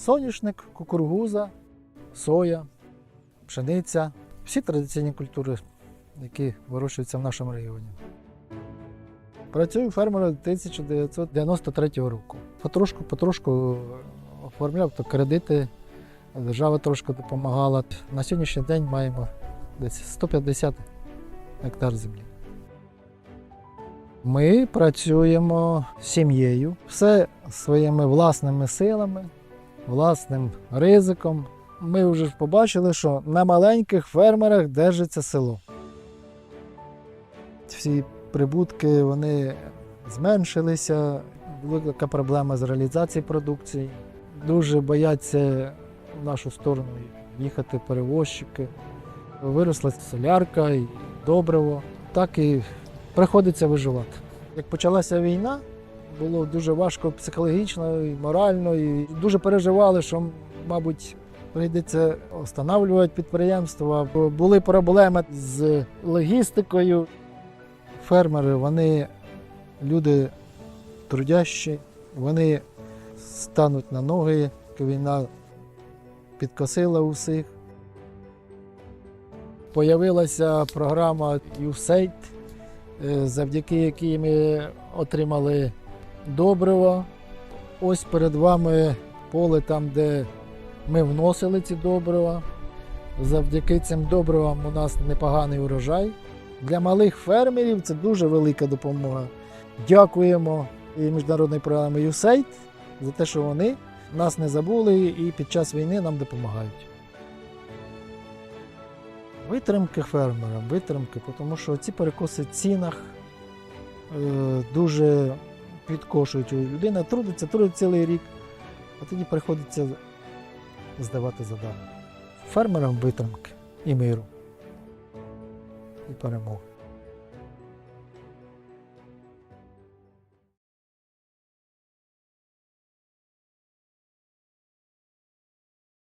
Соняшник, кукуруза, соя, пшениця. Всі традиційні культури, які вирощуються в нашому регіоні. Працюю фермером 1993 року. Потрошку, потрошку оформляв то кредити, держава трошки допомагала. На сьогоднішній день маємо десь 150 гектар землі. Ми працюємо сім'єю, все своїми власними силами, власним ризиком. Ми вже ж побачили, що на маленьких фермерах держиться село. Всі прибутки вони зменшилися, велика проблема з реалізацією продукції. Дуже бояться в нашу сторону їхати перевозчики. Виросла солярка і добриво. Так і приходиться виживати. Як почалася війна, було дуже важко психологічно і морально, і дуже переживали, що, мабуть, прийдеться встановлювати підприємства. Бо Були проблеми з логістикою. Фермери, вони люди трудящі, вони стануть на ноги, війна підкосила усіх. Появилася програма USAID, е, завдяки якій ми отримали добриво. Ось перед вами поле там, де ми вносили ці добрива. Завдяки цим добривам у нас непоганий урожай. Для малих фермерів це дуже велика допомога. Дякуємо і міжнародній програмі USAID за те, що вони нас не забули і під час війни нам допомагають. Витримки фермера, витримки, тому що ці перекоси в цінах е, дуже підкошують. Людина трудиться, трудить цілий рік, а тоді приходиться здавати задання. Фермерам витримки і миру, і перемоги.